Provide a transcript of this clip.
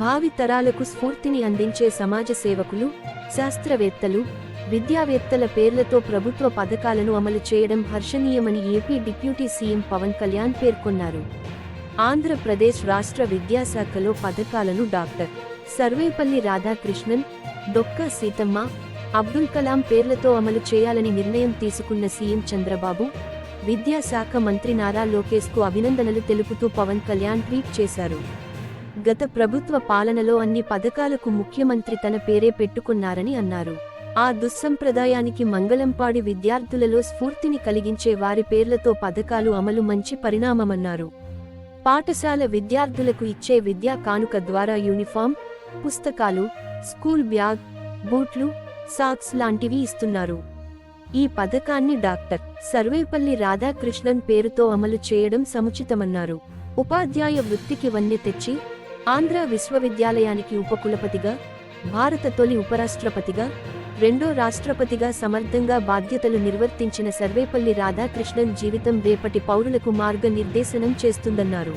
భావి తరాలకు స్ఫూర్తిని అందించే సమాజ సేవకులు శాస్త్రవేత్తలు విద్యావేత్తల పేర్లతో ప్రభుత్వ పథకాలను అమలు చేయడం హర్షణీయమని AP deputy CM Pawan Kalyan పేర్కొన్నారు. ఆంధ్రప్రదేశ్ రాష్ట్ర విద్యాశాఖలో పథకాలను డాక్టర్ సర్వేపల్లి రాధాకృష్ణన్ డొక్కా సీతమ్మ అబ్దుల్ కలాం పేర్లతో అమలు చేయాలని నిర్ణయం తీసుకున్న సీఎం చంద్రబాబు విద్యాశాఖ మంత్రి నారా లోకేష్కు అభినందనలు తెలుపుతూ పవన్ కళ్యాణ్ ట్వీట్ చేశారు. గత ప్రభుత్వ పాలనలో అన్ని పథకాలకు ముఖ్యమంత్రి తన పేరే పెట్టుకున్నారని అన్నారు. ఆ దుస్సంప్రదాయానికి మంగళంపాడి విద్యార్థులలో స్ఫూర్తిని కలిగించే వారి పేర్లతో పథకాలు అమలు మంచి పరిణామమన్నారు. పాఠశాల విద్యార్థులకు ఇచ్చే విద్యా కానుక ద్వారా యూనిఫామ్ పుస్తకాలు స్కూల్ బ్యాగ్ బూట్లు సాక్స్ లాంటివి ఇస్తున్నారు. ఈ పథకాన్ని డాక్టర్ సర్వేపల్లి రాధాకృష్ణన్ పేరుతో అమలు చేయడం సముచితమన్నారు. ఉపాధ్యాయ వృత్తికి వన్నె తెచ్చి ఆంధ్ర విశ్వవిద్యాలయానికి ఉపకులపతిగా భారత తొలి ఉపరాష్ట్రపతిగా రెండో రాష్ట్రపతిగా సమర్థంగా బాధ్యతలు నిర్వర్తించిన సర్వేపల్లి రాధాకృష్ణన్ జీవితం రేపటి పౌరులకు మార్గనిర్దేశనం చేస్తుందన్నారు.